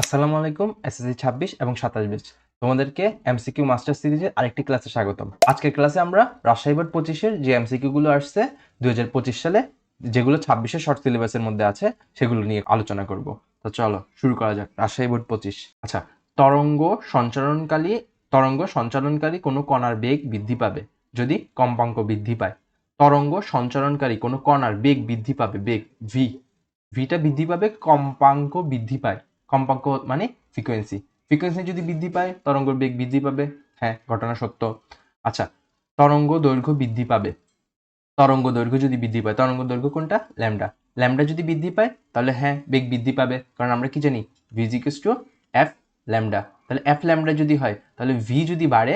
আসসালামু আলাইকুম, এসএসসি ছাব্বিশ এবং সাতাশ ব্যাচ তোমাদেরকে এমসিকিউ মাস্টার সিরিজের আরেকটি ক্লাসে স্বাগতম। আজকের ক্লাসে আমরা রাজশাহী বোর্ড পঁচিশের যে এমসিকিউগুলো আসছে দুই হাজার পঁচিশ সালে, যেগুলো ছাব্বিশের শর্ট সিলেবাসের মধ্যে আছে, সেগুলো নিয়ে আলোচনা করব। তো চলো, শুরু করা যাক, রাজশাহী বোর্ড পঁচিশ। আচ্ছা তরঙ্গ সঞ্চালনকারী তরঙ্গ সঞ্চালনকারী কোনো কণার বেগ বৃদ্ধি পাবে যদি কম্পাঙ্ক বৃদ্ধি পায়। তরঙ্গ সঞ্চালনকারী কোনো কণার বেগ বৃদ্ধি পাবে, বেগ ভি ভিটা বৃদ্ধি পাবে, কম্পাঙ্ক বৃদ্ধি পায়। কম্পাঙ্ক মানে ফ্রিকোয়েন্সি ফ্রিকোয়েন্সি যদি বৃদ্ধি পায়, তরঙ্গ বেগ বৃদ্ধি পাবে। হ্যাঁ ঘটনা সত্য। আচ্ছা তরঙ্গ দৈর্ঘ্য বৃদ্ধি পাবে। তরঙ্গ দৈর্ঘ্য যদি বৃদ্ধি পায়, তরঙ্গ দৈর্ঘ্য কোনটা? ল্যামডা। ল্যামডা যদি বৃদ্ধি পায়, তাহলে হ্যাঁ বেগ বৃদ্ধি পাবে। কারণ আমরা কি জানি? ভিজিকিস টু এফ ল্যামডা। তাহলে এফ ল্যামডা যদি হয়, তাহলে ভি যদি বাড়ে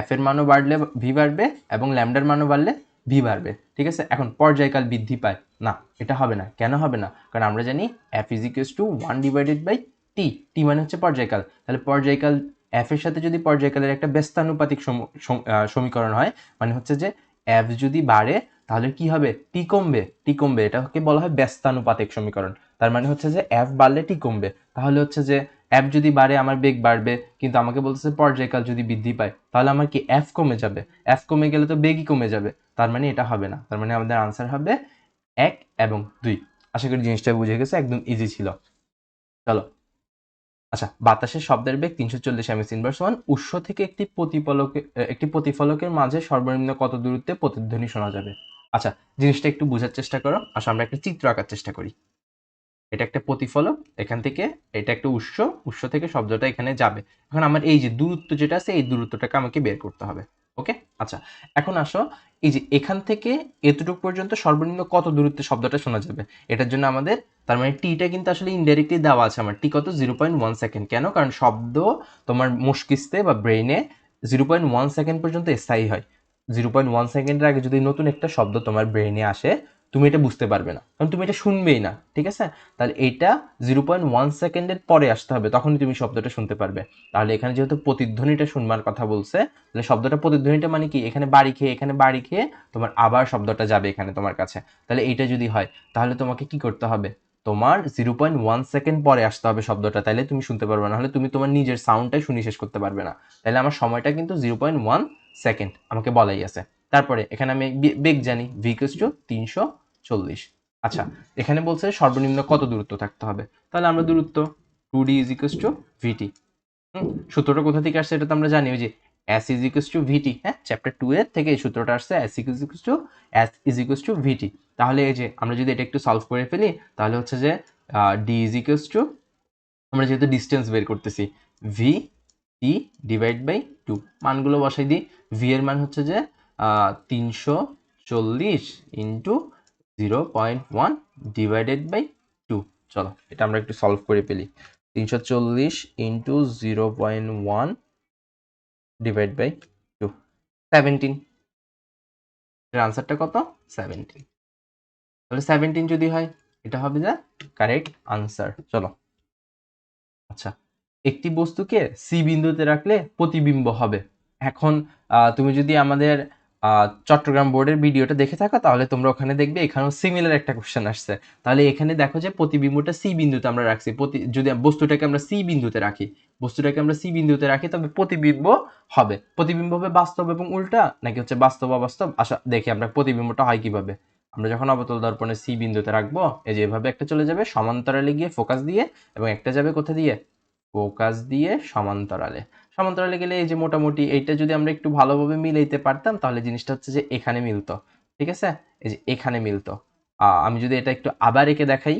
এফ এর মানও বাড়লে ভি বাড়বে এবং ল্যামডার মানও বাড়লে ভি বাড়বে। ঠিক আছে? এখন পর্যায়কাল বৃদ্ধি পায়। না, এটা হবে না। কেন হবে না? কারণ আমরা জানি F is to one divided by T T মানে হচ্ছে পর্যায়কাল। তাহলে পর্যায়কাল এফ এর সাথে যদি পর্যায়কালের একটা ব্যস্তানুপাতিক সম- সম- সমীকরণ হয় মানে হচ্ছে যে এফ যদি বাড়ে, তাহলে কি হবে? টি কমবে। টি কমবে। এটাকে বলা হয় ব্যস্তানুপাতিক সমীকরণ। তার মানে হচ্ছে যে এফ বাড়লে টি কমবে। তাহলে হচ্ছে যে এফ যদি বাড়ে, আমার বেগ বাড়বে, কিন্তু আমাকে বলতেছে পর্যায়কাল যদি বৃদ্ধি পায়, তাহলে আমার কি এফ কমে যাবে? এফ কমে গেলে তো বেগই কমে যাবে। তার মানে এটা হবে না। তার মানে আমাদের আনসার হবে এক এবং দুই। আশা করি জিনিসটা বুঝে গেছে, একদম ইজি ছিল। চলো। আচ্ছা বাতাসের শব্দের বেগ তিনশো চল্লিশ এমএস ইনভার্স ওয়ান উৎস থেকে একটি প্রতিফলক একটি প্রতিফলকের মাঝে সর্বনিম্ন কত দূরত্বে প্রতিধ্বনি শোনা যাবে? আচ্ছা জিনিসটা একটু বোঝার চেষ্টা করো। আসলে আমরা একটা চিত্র আঁকার চেষ্টা করি। এটা একটা প্রতিফলক, এখান থেকে এটা একটা উৎস উৎস থেকে শব্দটা এখানে যাবে। এখন আমার এই যে দূরত্ব যেটা আছে, এই দূরত্বটাকে আমাকে বের করতে হবে। ওকে? আচ্ছা এখন আসো। এই যে এখান থেকে এতটুকু পর্যন্ত সর্বনিম্ন কত দূরত্বে শব্দটা শোনা যাবে? এটার জন্য আমাদের, তার মানে টিটা কিন্তু আসলে ইনডাইরেক্টলি দেওয়া আছে আমার। টি কত? জিরো পয়েন্ট ওয়ান সেকেন্ড কেন? কারণ শব্দ তোমার মুশকিস্তে বা ব্রেইনে জিরো পয়েন্ট ওয়ান সেকেন্ড পর্যন্ত স্থায়ী হয়। জিরো পয়েন্ট ওয়ান সেকেন্ডের আগে যদি নতুন একটা শব্দ তোমার ব্রেইনে আসে তুমি এটা বুঝতে পারবে না। কারণ তুমি এটা শুনবেই না, ঠিক আছে? তাহলে এটা জিরো পয়েন্ট ওয়ান সেকেন্ডের পরে আসতে হবে, তখনই তুমি শব্দটা শুনতে পারবে। তাহলে এখানে যেহেতু প্রতিধ্বনিটা শুনবার কথা বলছে, তাহলে শব্দটা প্রতিধ্বনিটা মানে কি? এখানে বাড়ি খেয়ে, এখানে বাড়ি খেয়ে তোমার আবার শব্দটা যাবে এখানে তোমার কাছে। তাহলে এইটা যদি হয়, তাহলে তোমাকে কি করতে হবে? তোমার জিরো পয়েন্ট ওয়ান সেকেন্ড পরে আসতে হবে শব্দটা তাহলে তুমি শুনতে পারবে না। হলে তুমি তোমার নিজের সাউন্ডটাই শুনি শেষ করতে পারবে না। তাহলে আমার সময়টা কিন্তু জিরো পয়েন্ট ওয়ান সেকেন্ড, আমাকে বলাই আছে। তারপরে এখানে আমি বেগ জানি ভিকস টু তিনশো চল্লিশ। আচ্ছা এখানে বলছে সর্বনিম্ন কত দূরত্ব থাকতে হবে? তাহলে আমরা দূরত্ব to D is equals to V T সূত্রটা কোথা থেকে আসছে এটা তো আমরা জানি, ওই যে S is equals to VT হ্যাঁ? চ্যাপ্টার টু এর থেকে এই সূত্রটা আসছে S equals equals to S is equals to V T তাহলে এই যে আমরা যদি এটা একটু সলভ করে ফেলি, তাহলে হচ্ছে যে ডি ইজ ইকুয়াস টু আমরা যেহেতু ডিস্টেন্স বের করতেছি V T divide by two মানগুলো বসাই দিই ভি এর মান হচ্ছে যে তিনশো চল্লিশ into zero point one divided by two চলো, এটা আমরা একটু সলভ করে ফেলি। তিনশো চল্লিশ into zero point one divide by two seventeen এর আনসারটা কত? সেভেন্টিন তাহলে সেভেন্টিন যদি হয়, এটা হবে যা কারেক্ট আনসার চলো। আচ্ছা একটি বস্তুকে সি বিন্দুতে রাখলে প্রতিবিম্ব হবে। এখন তুমি যদি আমাদের চট্টগ্রাম বোর্ডের ভিডিওটা দেখে থাকো, তাহলে তোমরা ওখানে দেখবে এখানেও সিমিলার একটা কোশ্চেন আসছে। তাহলে এখানে দেখো যে প্রতিবিম্বটা সি বিন্দুতে আমরা রাখছি। প্রতি, যদি বস্তুটাকে আমরা সি বিন্দুতে রাখি, বস্তুটাকে আমরা সি বিন্দুতে রাখি, তবে প্রতিবিম্ব হবে। প্রতিবিম্ব হবে বাস্তব এবং উল্টা, নাকি হচ্ছে বাস্তব অবাস্তব? আশা দেখি আমরা প্রতিবিম্বটা হয় কীভাবে। আমরা যখন অবতল দর্পণে সি বিন্দুতে রাখব, এই যে এভাবে একটা চলে যাবে সমান্তরালে গিয়ে ফোকাস দিয়ে, এবং একটা যাবে কোথা দিয়ে? ফোকাস দিয়ে সমান্তরালে। সমান্তরালে গেলে এই যে মোটামুটি এইটা যদি আমরা একটু ভালোভাবে মিলাইতে পারতাম, তাহলে জিনিসটা হচ্ছে যে এখানে মিলতো। ঠিক আছে? এই যে এখানে মিলতো। আমি যদি এটা একটু আবার এঁকে দেখাই।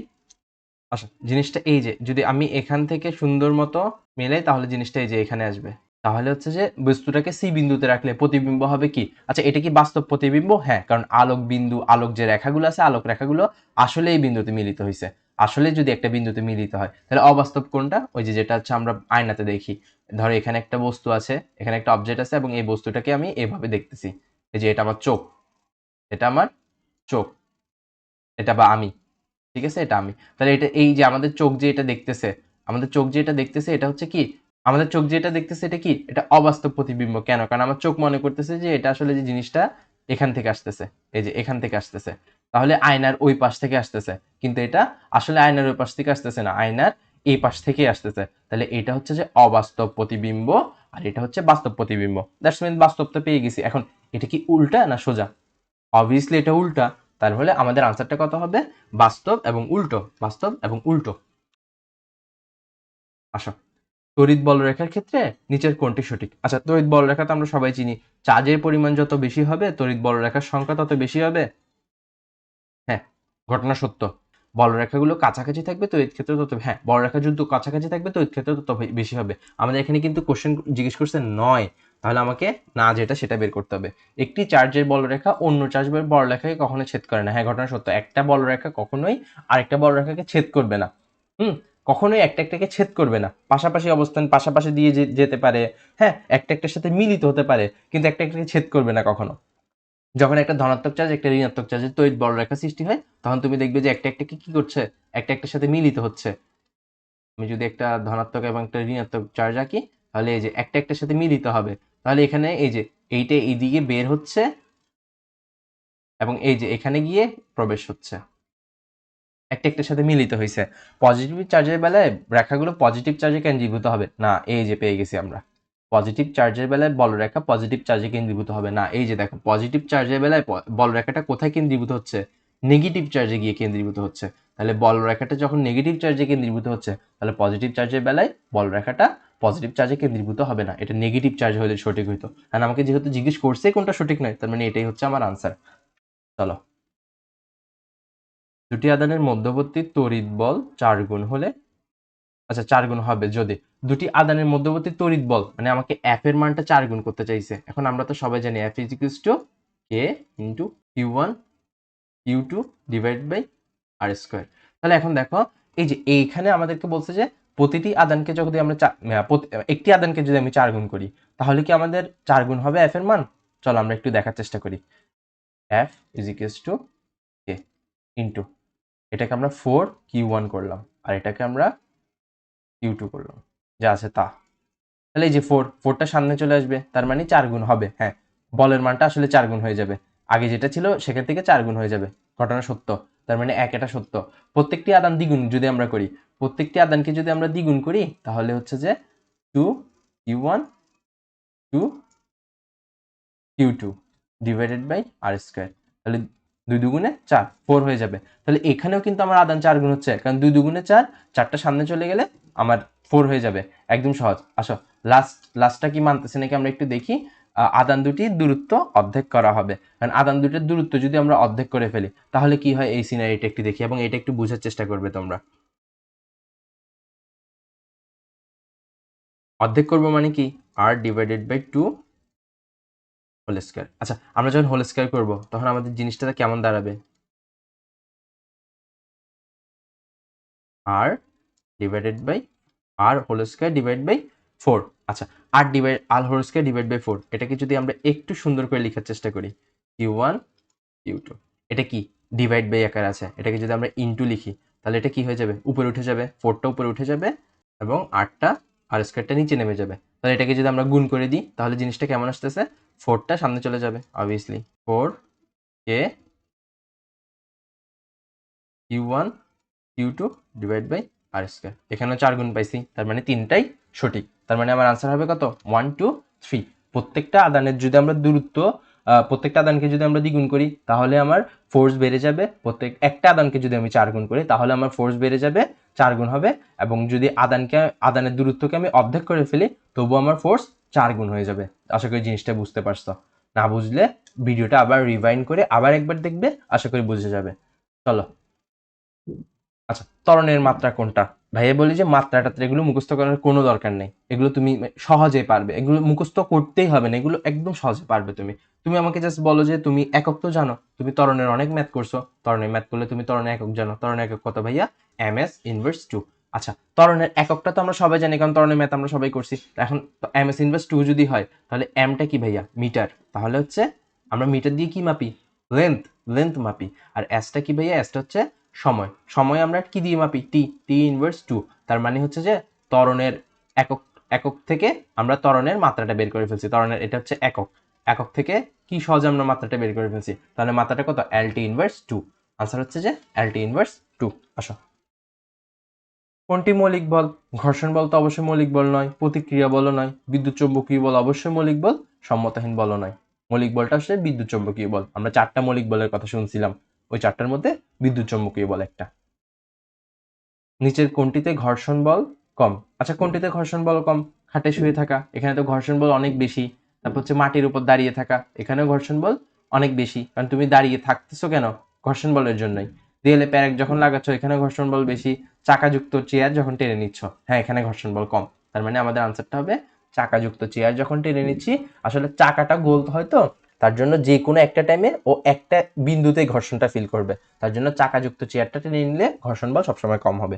আচ্ছা জিনিসটা এই যে, যদি আমি এখান থেকে সুন্দর মতো মেলাই, তাহলে জিনিসটা এই যে এখানে আসবে। তাহলে হচ্ছে যে বস্তুটাকে সি বিন্দুতে রাখলে প্রতিবিম্ব হবে কি? আচ্ছা এটা কি বাস্তব প্রতিবিম্ব? হ্যাঁ কারণ আলোক বিন্দু, আলোক যে রেখাগুলো আছে, আলোক রেখাগুলো আসলে এই বিন্দুতে মিলিত হয়েছে আসলে যদি একটা বিন্দুতে মিলিত হয়, তাহলে অবাস্তব কোনটা? ওই যে যেটা হচ্ছে আমরা আয়নাতে দেখি। ধরো এখানে একটা বস্তু আছে, এখানে একটা অবজেক্ট আছে এবং এই বস্তুটাকে আমি এভাবে দেখতেছি। এই যে এটা আমার চোখ। এটা আমার চোখ। এটা বা আমি। ঠিক আছে? এটা আমি। তাহলে এটা এই যে আমাদের চোখ যে এটা দেখতেছে, আমাদের চোখ যে এটা দেখতেছে, এটা হচ্ছে কি? আমাদের চোখ যে এটা দেখতেছে, এটা কি? এটা অবাস্তব প্রতিবিম্ব। কেন? কারণ আমার চোখ মনে করতেছে যে এটা আসলে যে জিনিসটা এখান থেকে আসতেছে, এই যে এখান থেকে আসতেছে। তাহলে আয়নার ওই পাশ থেকে আসতেছে। কিন্তু এটা আসলে আয়নার ওই পাশ থেকে আসতেছে না, আয়নার এই পাশ থেকেই আসতেছে। তাহলে এটা হচ্ছে যে অবাস্তব প্রতিবিম্ব আর এটা হচ্ছে বাস্তব প্রতিবিম্ব। দ্যাটস মিন বাস্তব তো পেয়ে গেছি। এখন এটা কি উল্টা না সোজা? অবভিয়াসলি এটা উল্টা। তাহলে আমাদের আনসারটা কত হবে? বাস্তব এবং উল্টো, বাস্তব এবং উল্টো। আসো। তড়িৎ বলরেখার ক্ষেত্রে নিচের কোনটি সঠিক। আচ্ছা তড়িৎ বলরেখা তো আমরা সবাই চিনি। চার্জের পরিমাণ যত বেশি হবে, তড়িৎ বলরেখার সংখ্যা তত বেশি হবে। হ্যাঁ ঘটনা সত্য। বলরেখাগুলো কাছাকাছি থাকবে, তড়িৎ ক্ষেত্র তত হ্যাঁ বল বলরেখা যুদ্ধ কাছাকাছি থাকবে, তড়িৎ ক্ষেত্র তত বেশি হবে। আমাদের এখানে কিন্তু কোশ্চেন জিজ্ঞেস করছে নয়। তাহলে আমাকে না যেটা সেটা বের করতে হবে। একটি চার্জের বলরেখা অন্য চার্জের বলরেখাকে কখনো ছেদ করে না। হ্যাঁ ঘটনা সত্য। একটা বলরেখা কখনোই আরেকটা বলরেখাকে ছেদ করবে না। হুম? কখনোই একটা একটাকে ছেদ করবে না। পাশাপাশি অবস্থান, পাশাপাশি দিয়ে যেতে পারে হ্যাঁ একটা একটার সাথে মিলিত হতে পারে, কিন্তু একটা একটাকে ছেদ করবে না কখনো। যখন একটা ধনাত্মক চার্জ, একটা ঋণাত্মক চার্জের তড়িৎ বলরেখা সৃষ্টি হয়, তখন তুমি দেখবে যে একটা একটাকে কি করছে? একটা একটার সাথে মিলিত হচ্ছে। আমি যদি একটা ধনাত্মক এবং একটা ঋণাত্মক চার্জ আঁকি তাহলে এই যে একটা একটার সাথে মিলিত হবে। তাহলে এখানে এই যে এইটা এইদিকে বের হচ্ছে এবং এই যে এখানে গিয়ে প্রবেশ হচ্ছে। একটা একটার সাথে মিলিত হয়েছে পজিটিভ চার্জের বেলায় রেখাগুলো পজিটিভ চার্জে কেন্দ্রীভূত হবে। না, এই যে পেয়ে গেছি আমরা। পজিটিভ চার্জের বেলায় বলরেখা পজিটিভ চার্জে কেন্দ্রীভূত হবে। না, এই যে দেখো পজিটিভ চার্জের বেলায় প- বলরেখাটা কোথায় কেন্দ্রীভূত হচ্ছে? নেগেটিভ চার্জে গিয়ে কেন্দ্রীভূত হচ্ছে। তাহলে বলরেখাটা যখন নেগেটিভ চার্জে কেন্দ্রীভূত হচ্ছে, তাহলে পজিটিভ চার্জের বেলায় বলরেখাটা পজিটিভ চার্জে কেন্দ্রীভূত হবে না। এটা নেগেটিভ চার্জ হলে সঠিক হইতো। আর আমাকে যেহেতু জিজ্ঞেস করছে কোনটা সঠিক নয়, তার মানে এটাই হচ্ছে আমার আনসার চলো। দুটি আদানের মধ্যবর্তী তড়িৎ বল চার গুণ হলে আচ্ছা চার গুণ হবে যদি। দুটি আদানের মধ্যবর্তী তড়িৎ বল মানে আমাকে এফ এর মানটা চার গুণ করতে চাইছে। এখন আমরা তো সবাই জানি F is equals to K into Q one Q two divide by R square তাহলে এখন দেখো, এই যে এইখানে আমাদেরকে বলছে যে প্রতিটি আদানকে যদি আমরা একটি আদানকে যদি আমি চার গুণ করি, তাহলে কি আমাদের চার গুণ হবে এফ এর মান? চলো আমরা একটু দেখার চেষ্টা করি। F is equals to K into এটাকে আমরা ফোর কিউ ওয়ান করলাম। আর এটাকে আমরা কিউ টু করলাম। যা আছে তা। তাহলে এই যে ফোর ফোরটা সামনে চলে আসবে, তার মানে চার গুণ হবে। হ্যাঁ বলের মানটা আসলে চার গুণ হয়ে যাবে। আগে যেটা ছিল সেখান থেকে চার গুণ হয়ে যাবে। ঘটনা সত্য। তার মানে এক এটা সত্য। প্রত্যেকটি আদান দ্বিগুণ যদি আমরা করি, প্রত্যেকটি আদানকে যদি আমরা দ্বিগুণ করি, তাহলে হচ্ছে যে two Q one two Q two divided by R square তাহলে দুই দুগুণে চার ফোর হয়ে যাবে। তাহলে এখানেও কিন্তু আমার আদান চার গুণ হচ্ছে কারণ দুই দুগুণে চার, চারটা সামনে চলে গেলে আমার ফোর হয়ে যাবে। একদম সহজ। আসো লাস্ট লাস্টটা কি মানতেছে নাকি আমরা একটু দেখি? আদান দুটির দূরত্ব অর্ধেক করা হবে। কারণ আদান দুটির দূরত্ব যদি আমরা অর্ধেক করে ফেলি, তাহলে কি হয়? এই সিনারিটা একটু দেখি এবং এটা একটু বোঝার চেষ্টা করবে তোমরা। অর্ধেক করব মানে কি? R divided by two whole square আচ্ছা আমরা যখন হোল স্কোয়ার করব, তখন আমাদের জিনিসটা কেমন দাঁড়াবে? R divided by R whole square divide by four আচ্ছা R divide R whole square divide by four এটাকে যদি আমরা একটু সুন্দর করে লেখার চেষ্টা করি কিউ ওয়ান কিউ টু এটা কি? ডিভাইড বাই আকার আছে। এটাকে যদি আমরা ইনটু লিখি, তাহলে এটা কি হয়ে যাবে? উপরে উঠে যাবে। ফোরটা উপরে উঠে যাবে এবং আটটা আর স্কোয়ারটা নিচে নেমে যাবে। তাহলে এটাকে যদি আমরা গুণ করে দিই, তাহলে জিনিসটা কেমন আসতেছে? ফোরটা সামনে চলে যাবে obviously four K Q one Q two divide by R square এখানেও চার গুণ পাইছি, তার মানে তিনটাই সঠিক। তার মানে আমার আনসার হবে কত? ওয়ান টু থ্রি প্রত্যেকটা আদানের যদি আমরা দূরত্ব প্রত্যেকটা আদানকে যদি আমরা দ্বিগুণ করি, তাহলে আমার ফোর্স বেড়ে যাবে। প্রত্যেক, একটা আদানকে যদি আমি চার গুণ করি, তাহলে আমার ফোর্স বেড়ে যাবে, চার গুণ হবে। এবং যদি আদানকে, আদানের দূরত্বকে আমি অর্ধেক করে ফেলি তবু আমার ফোর্স চার গুণ হয়ে যাবে। আশা করি জিনিসটা বুঝতে পারছ। না বুঝলে ভিডিওটা আবার রিভাইন্ড করে আবার একবার দেখবে, আশা করি বুঝে যাবে। চলো। আচ্ছা ত্বরণের মাত্রা কোনটা? ভাইয়া বলি যে মাত্রা টাত্রা এগুলো মুখস্থ করার কোনো দরকার নেই। এগুলো তুমি সহজে পারবে। এগুলো মুখস্থ করতেই হবে না, এগুলো একদম সহজে পারবে তুমি। তুমি আমাকে জাস্ট বলো যে তুমি একক তো জানো? তুমি ত্বরণের অনেক ম্যাথ করছ। ত্বরণের ম্যাথ করলে তুমি ত্বরণের একক জানো। ত্বরণের একক কত ভাইয়া? এম এস ইনভার্স টু আচ্ছা তরণের এককটা তো আমরা সবাই জানি, কারণ তরণের ম্যাথ আমরা সবাই করছি। এখন এম এস ইনভার্স টু যদি হয়, তাহলে এমটা কি ভাইয়া? মিটার। তাহলে হচ্ছে আমরা মিটার দিয়ে কি মাপি? Length length মাপি। আর এসটা কি ভাইয়া? এসটা হচ্ছে সময়। সময় আমরা কি দিয়ে মাপি? টি টি ইনভার্স টু তার মানে হচ্ছে যে তরণের একক একক থেকে আমরা তরণের মাত্রাটা বের করে ফেলছি। তরণের এটা হচ্ছে একক। একক থেকে কি সহজে আমরা মাত্রাটা বের করে ফেলছি? তাহলে মাত্রাটা কত? L T inverse two answer হচ্ছে যে এল টি ইনভার্স টু আসো। কোনটি মৌলিক বল? ঘর্ষণ বল তো অবশ্যই মৌলিক বল নয়, প্রতিক্রিয়া বল নয়, বিদ্যুৎ চৌম্বকীয় বল অবশ্যই মৌলিক বল, সম্মতহীন বল নয়। মৌলিক বলটা আসলে বিদ্যুৎ চৌম্বকীয় বল। আমরা চারটা মৌলিক বলের কথা শুনছিলাম, ওই চারটার মধ্যে বিদ্যুৎ চৌম্বকীয় বল একটা। নিচের কোনটিতে ঘর্ষণ বল কম? আচ্ছা কোনটিতে ঘর্ষণ বল কম? খাটে শুয়ে থাকা। এখানে তো ঘর্ষণ বল অনেক বেশি। তারপর হচ্ছে মাটির উপর দাঁড়িয়ে থাকা। এখানেও ঘর্ষণ বল অনেক বেশি। কারণ তুমি দাঁড়িয়ে থাকতেছো কেন? ঘর্ষণ বলের জন্যই। দেয়ালে প্যারেক যখন লাগাচ্ছ, এখানে ঘর্ষণ বল বেশি, চাকাযুক্ত চেয়ার যখন টেনে নিচ্ছ। হ্যাঁ এখানে ঘর্ষণ বল কম। তার মানে আমাদের আনসারটা হবে চাকাযুক্ত চেয়ার যখন টেনে নিচ্ছি, আসলে চাকাটা গোল হয় তো, তার জন্য যে কোনো একটা টাইমে ও একটা বিন্দুতে ঘর্ষণটা ফিল করবে। তার জন্য চাকাযুক্ত চেয়ারটা টেনে নিলে ঘর্ষণ বল সবসময় কম হবে।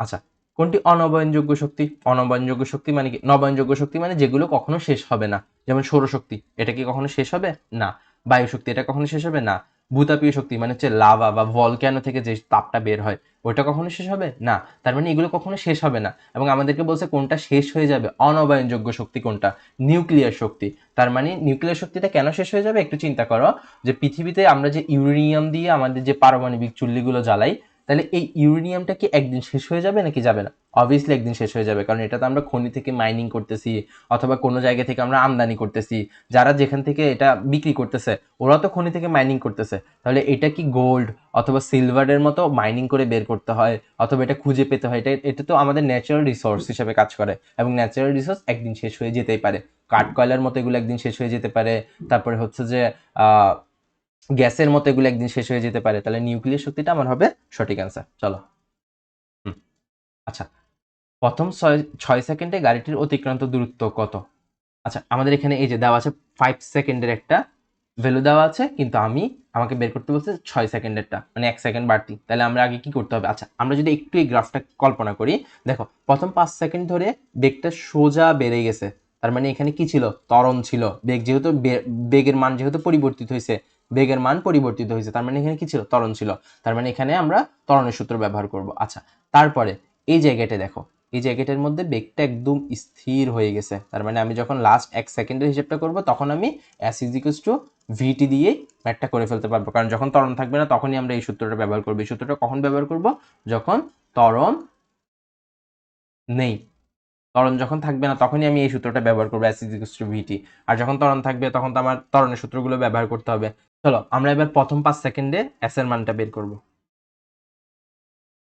আচ্ছা কোনটি অনবয়নযোগ্য শক্তি? অনবয়নযোগ্য শক্তি মানে কি? নবয়নযোগ্য শক্তি মানে যেগুলো কখনো শেষ হবে না। যেমন সৌরশক্তি, এটা কি কখনো শেষ হবে? না। বায়ু শক্তি এটা কখনো শেষ হবে? না। ভূতাপীয় শক্তি মানে হচ্ছে লাভা বা ভলক্যানো থেকে যে তাপটা বের হয়, ওইটা কখনো শেষ হবে? না। তার মানে এগুলো কখনো শেষ হবে না। এবং আমাদেরকে বলছে কোনটা শেষ হয়ে যাবে? অনবায়নযোগ্য শক্তি কোনটা? নিউক্লিয়ার শক্তি। তার মানে নিউক্লিয়ার শক্তিটা কেন শেষ হয়ে যাবে? একটু চিন্তা করো যে পৃথিবীতে আমরা যে ইউরেনিয়াম দিয়ে আমাদের যে পারমাণবিক চুল্লিগুলো জ্বালাই তাহলে এই ইউরেনিয়ামটা কি একদিন শেষ হয়ে যাবে নাকি যাবে না? অবভিয়াসলি একদিন শেষ হয়ে যাবে, কারণ এটা তো আমরা খনি থেকে মাইনিং করতেছি, অথবা কোনো জায়গা থেকে আমরা আমদানি করতেছি, যারা যেখান থেকে এটা বিক্রি করতেছে ওরা তো খনি থেকে মাইনিং করতেছে। তাহলে এটা কি গোল্ড অথবা সিলভারের মতো মাইনিং করে বের করতে হয়, অথবা এটা খুঁজে পেতে হয়? এটা এটা তো আমাদের ন্যাচারাল রিসোর্স হিসেবে কাজ করে, এবং ন্যাচারাল রিসোর্স একদিন শেষ হয়ে যেতেই পারে। কাঠ কয়লার মতো এগুলো একদিন শেষ হয়ে যেতে পারে, তারপরে হচ্ছে যে গ্যাসের মতো এগুলো একদিন শেষ হয়ে যেতে পারে, তাহলে নিউক্লিয়ার শক্তিটা আমার হবে সঠিক অ্যান্সার চলো। আচ্ছা প্রথম ছয় সেকেন্ডে গাড়িটির অতিক্রান্ত দূরত্ব কত? আচ্ছা আমাদের এখানে এই যে দেওয়া আছে ফাইভ সেকেন্ডের একটা ভ্যালু দেওয়া আছে, কিন্তু আমি আমাকে বের করতে বলছে ছয় সেকেন্ডেরটা মানে এক সেকেন্ড বাড়তি, তাহলে আমরা আগে কি করতে হবে? আচ্ছা আমরা যদি একটু এই গ্রাফটা কল্পনা করি, দেখো, প্রথম পাঁচ সেকেন্ড ধরে বেগটা সোজা বেড়ে গেছে, তার মানে এখানে কি ছিল? ত্বরণ ছিল, বেগ যেহেতু বেগের মান যেহেতু পরিবর্তিত হয়েছে বেগের মান পরিবর্তিত হয়েছে। তার মানে এখানে কি ছিল? ত্বরণ ছিল। তার মানে এখানে আমরা ত্বরণের সূত্র ব্যবহার করব। আচ্ছা তারপরে এই জায়গাটা দেখো। এই জায়গাটার মধ্যে বেগটা একদম স্থির হয়ে গেছে। তার মানে আমি যখন লাস্ট এক সেকেন্ডের হিসেবটা করব, তখন আমি অ্যাস ইজিকস টু ভিটি দিয়ে ম্যাটটা করে ফেলতে পারব। কারণ যখন ত্বরণ থাকবে না, তখনই আমরা এই সূত্রটা ব্যবহার করব। এই সূত্রটা কখন ব্যবহার করব? যখন ত্বরণ নেই। ত্বরণ যখন থাকবে না, তখনই আমি এই সূত্রটা ব্যবহার করব অ্যাস ইজিকস টু ভিটি আর যখন ত্বরণ থাকবে, তখন তো আমার ত্বরণের সূত্রগুলো ব্যবহার করতে হবে। চলো, আমরা এবার প্রথম পাঁচ সেকেন্ডে এস এর মানটা বের করব।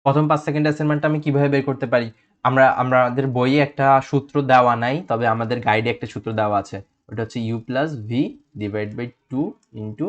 প্রথম পাঁচ সেকেন্ডে এস এর মানটা আমি কীভাবে বের করতে পারি? আমরা, আমাদের বইয়ে একটা সূত্র দেওয়া নাই, তবে আমাদের গাইডে একটা সূত্র দেওয়া আছে। ওটা হচ্ছে U plus V divide by two into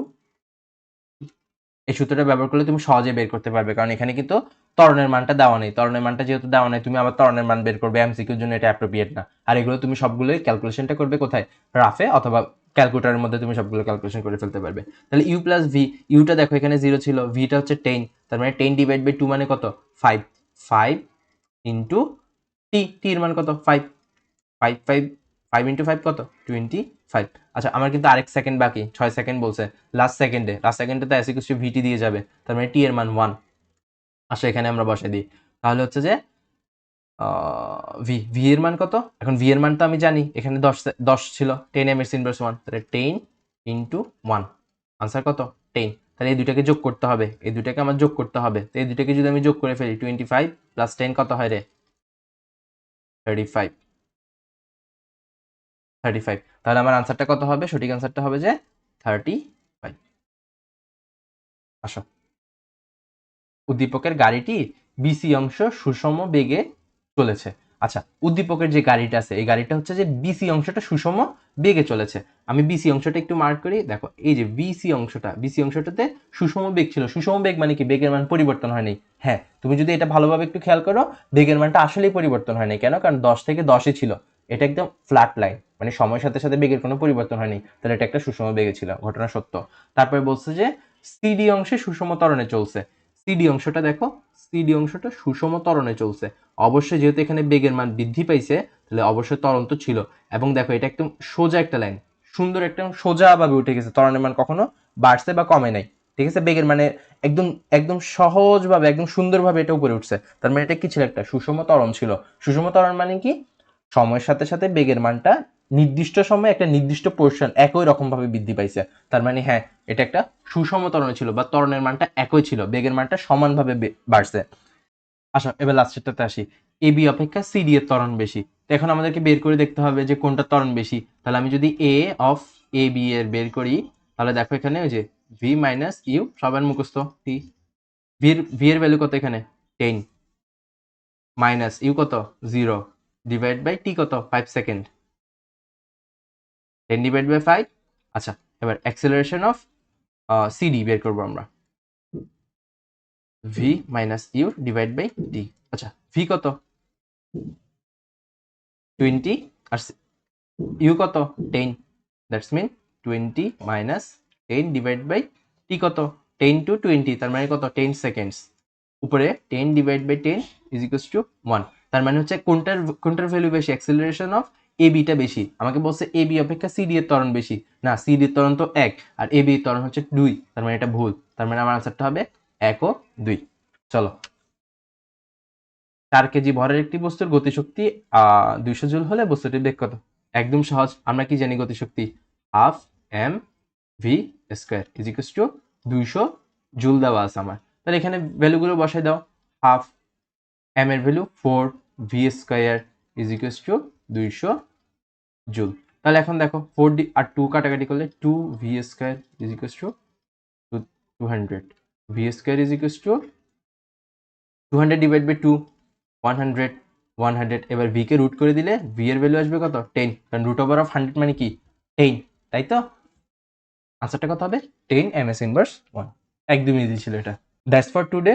এই সূত্রটা ব্যবহার করলে তুমি সহজে বের করতে পারবে, কারণ এখানে কিন্তু তরণের মানটা দেওয়া নেই। তরণের মানটা যেহেতু দেওয়া নেই, তুমি আবার তরণের মান বের করবে। এমসিকিউর জন্য এটা অ্যাপ্রোপ্রিয়েট না। আর এগুলো তুমি সবগুলোই ক্যালকুলেশনটা করবে কোথায়? রাফে অথবা ক্যালকুলেটারের মধ্যে তুমি সবগুলো ক্যালকুলেশন করে ফেলতে পারবে। তাহলে ইউ প্লাস ভি ইউটা দেখো এখানে জিরো ছিল ভিটা হচ্ছে টেন তার মানে টেন ডিভাইড বাই টু মানে কত? ফাইভ ফাইভ ইন্টু টি টির মান কত? Five five five five into five কত? টোয়েন্টি ফাইভ আচ্ছা আমার কিন্তু আরেক সেকেন্ড বাকি, ছয় সেকেন্ড বলছে। লাস্ট সেকেন্ডে লাস্ট সেকেন্ডে তো এসে কিছু ভিটি দিয়ে যাবে, তার মানে টি এর মান ওয়ান আসলে এখানে আমরা বসাই দিই। তাহলে হচ্ছে যে ভি ভি এর মান কত? এখন ভি এর মান তো আমি জানি। এখানে দশ দশ ছিল। Ten M S inverse one তাহলে টেন ইন্টু ওয়ান আনসার কত? টেন তাহলে এই দুটাকে যোগ করতে হবে। এই দুটাকে আমার যোগ করতে হবে। তো এই দুটাকে যদি আমি যোগ করে ফেলি টোয়েন্টি ফাইভ প্লাস টেন কত হয় রে? থার্টি ফাইভ থার্টি ফাইভ তাহলে আমার আনসারটা কত হবে? সঠিক আনসারটা হবে যে থার্টি ফাইভ আসো। উদ্দীপকের গাড়িটি বিসি অংশ সুষম বেগে চলেছে। আচ্ছা উদ্দীপকের যে গাড়িটা আছে, এই গাড়িটা হচ্ছে যে বিসি অংশটা সুষম বেগে চলেছে। আমি বিসি অংশটা একটু মার্ক করি। দেখো, এই যে বিসি অংশটা বিসি অংশটাতে সুষম বেগ ছিল। সুষম বেগ মানে কি? বেগের মান পরিবর্তন হয়নি। হ্যাঁ তুমি যদি এটা ভালোভাবে একটু খেয়াল করো, বেগের মানটা আসলেই পরিবর্তন হয়নি। কেন? কারণ দশ থেকে দশই ছিল। এটা একদম ফ্ল্যাট লাইন মানে সময়ের সাথে সাথে বেগের কোনো পরিবর্তন হয়নি। তাহলে এটা একটা সুষম বেগে ছিল, ঘটনা সত্য। তারপরে বলছে যে সিডি অংশে সুষম ত্বরণে চলছে। সিডি অংশটা দেখো সিডি অংশটা সুষম ত্বরণে চলছে। অবশ্যই যেহেতু এখানে বেগের মান বৃদ্ধি পাইছে, তাহলে অবশ্যই ত্বরণ তো ছিল। এবং দেখো, এটা একদম সোজা একটা লাইন সুন্দর একটা সোজাভাবে উঠে গেছে। ত্বরণের মান কখনো বাড়ছে বা কমে নাই। ঠিক আছে? বেগের মানে একদম একদম সহজভাবে, একদম সুন্দরভাবে এটা উপরে উঠছে। তার মানে এটা কি ছিল একটা? সুষম ত্বরণ ছিল। সুষম ত্বরণ মানে কি? সময়ের সাথে সাথে বেগের মানটা নির্দিষ্ট সময়ে একটা নির্দিষ্ট পোর্শন একই রকম ভাবে বৃদ্ধি পাইছে। তার মানে হ্যাঁ এটা একটা সুষম ত্বরণ ছিল বা ত্বরণের মানটা একই ছিল, বেগের মানটা সমানভাবে বাড়ছে। আসো, এবার লাস্টেরটাতে আসি। এ বি অপেক্ষা সি ডি এর ত্বরণ বেশি। তো এখন আমাদেরকে বের করে দেখতে হবে যে কোনটা ত্বরণ বেশি। তাহলে আমি যদি এ অফ এ বি এর বের করি, তাহলে দেখো এখানে ওই যে ভি মাইনাস ইউ সবার মুখস্থ টি ভির ভি এর ভ্যালু কত এখানে? টেন মাইনাস ইউ কত? জিরো ডিভাইড বাই টি কত? Five second ten divide by five আচ্ছা এবার অ্যাক্সেলারেশন অফ সিডি বের করব আমরা। V minus u divide by d আচ্ছা ভি কত? টোয়েন্টি আর ইউ কত? Ten that's mean twenty minus ten divide by t কত? টেন টু টোয়েন্টি তার মানে কত? টেন সেকেন্ডস উপরে ten divide by ten is equals to one তার মানে হচ্ছে কোনটার কোনটার ভ্যালু বেশি? অ্যাক্সেলারেশন অফ এ বিটা বেশি। আমাকে বলছে এ বি অপেক্ষা সি ডি এর ত্বরণ বেশি। না সি ডি এর ত্বরণ তো এক, আর এ বি ত্বরণ হচ্ছে দুই। তার মানে এটা ভুল। তার মানে আমার আনসারটা হবে এক ও দুই। চলো। চার কেজি ভরের একটি বস্তুর গতিশক্তি দুইশো জুল হলে বস্তুটির বেগ কত? একদম সহজ। আমরা কি জানি গতিশক্তি? Half m v square is to দুইশো জুল দেওয়া আছে আমার। তাহলে এখানে ভ্যালুগুলো বসাই দাও। হাফ এম এর value four v square is equals to দুইশো জুল। তাহলে এখন দেখো ফোর ডি আর টু কাটাকাটি করলে two v square is equals to two hundred v square is equals to two hundred divide by two one hundred one hundred এবার v কে root করে দিলে ভি এর ভ্যালু আসবে কত? টেন কারণ রুট ওভার অফ হান্ড্রেড মানে কি? টেন তাই তো? আনসারটা কত হবে? Ten m s inverse one একদমই ইজি ছিল এটা। দ্যাটস ফর টুডে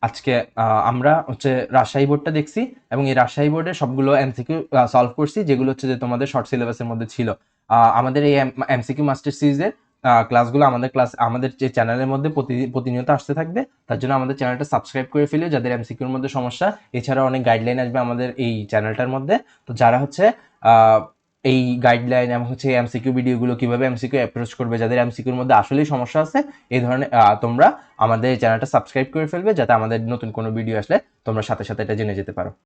আজকে আমরা হচ্ছে রাজশাহী বোর্ডটা দেখছি এবং এই রাজশাহী বোর্ডের সবগুলো এমসিকিউ সলভ করছি, যেগুলো হচ্ছে যে তোমাদের শর্ট সিলেবাসের মধ্যে ছিল। আমাদের এই এমসিকিউ মাস্টার সিরিজের ক্লাসগুলো আমাদের ক্লাস আমাদের যে চ্যানেলের মধ্যে প্রতি- প্রতিনিয়ত আসতে থাকবে, তার জন্য আমাদের চ্যানেলটা সাবস্ক্রাইব করে ফেলে যাদের এমসিকিউর মধ্যে সমস্যা। এছাড়াও অনেক গাইডলাইন আসবে আমাদের এই চ্যানেলটার মধ্যে। তো যারা হচ্ছে এই গাইডলাইন এবং হচ্ছে এমসিকিউ ভিডিওগুলো কীভাবে এমসিকিউ অ্যাপ্রোচ করবে, যাদের এমসিকিউর মধ্যে আসলেই সমস্যা আছে এই ধরনের তোমরা আমাদের চ্যানেলটা সাবস্ক্রাইব করে ফেলবে, যাতে আমাদের নতুন কোনো ভিডিও আসলে তোমরা সাথে সাথে এটা জেনে যেতে পারো।